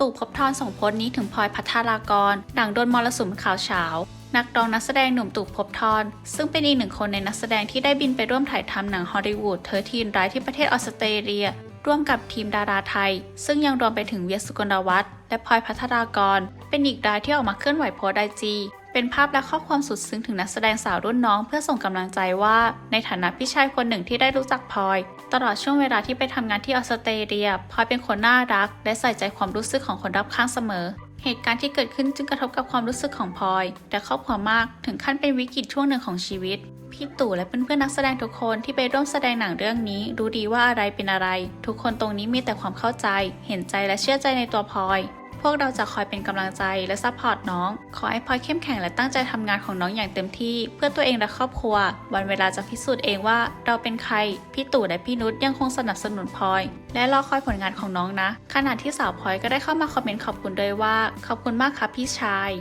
ตู่พบทรส่งโพสต์นี้ถึงพลอยพัทรากรหลังโดนมรสุมข่าวเฉานักร้องนักแสดงหนุ่มตู่ภพบทรซึ่งเป็นอีกหนึ่งคนในนักแสดงที่ได้บินไปร่วมถ่ายทำหนังฮอลลีวูดเธอทีนร้ายที่ประเทศออสเตรเลีย ร่วมกับทีมดาราไทย ซึ่งยังรวมไปถึงเวียสุกลวัฒน์และพลอยพัทรากร เป็นอีกรายที่ออกมาเคลื่อนไหวโพสต์ไอจี เป็นภาพและข้อความสุดซึ้งถึงนักแสดงสาวรุ่นน้อง เพื่อส่งกำลังใจว่า ในฐานะพี่ชายคนหนึ่งที่ได้รู้จักพลอย ตลอดช่วงเวลาที่ไปทำงานที่ออสเตรเลียพลอยเป็นคนน่ารัก และใส่ใจความรู้สึกของคนรอบข้างเสมอ เหตุการณ์ที่เกิดขึ้นจึงกระทบกับความรู้สึกของพลอยและครอบครัวมากถึงขั้นเป็นวิกฤตช่วงหนึ่งของชีวิตพี่ตู่และเพื่อนๆนักแสดงทุกคนที่ไปร่วมแสดงหนังเรื่องนี้ รู้ดีว่าอะไรเป็นอะไร ทุกคนตรงนี้มีแต่ความเข้าใจ เห็นใจและเชื่อใจในตัวพลอย วกเราจะคอยเป็นกำลังใจและซัพพอร์ตน้อง ขอให้พลอยเข้มแข็งและตั้งใจทำงานของน้องอย่างเต็มที่ เพื่อตัวเองและครอบครัว วันเวลาจะพิสูจน์เองว่า เราเป็นใคร พี่ตู่และพี่นุชยังคงสนับสนุนพลอย และรอคอยผลงานของน้องนะ ขณะที่สาวพลอยก็ได้เข้ามาคอมเมนต์ขอบคุณด้วยว่า ขอบคุณมากครับพี่ชาย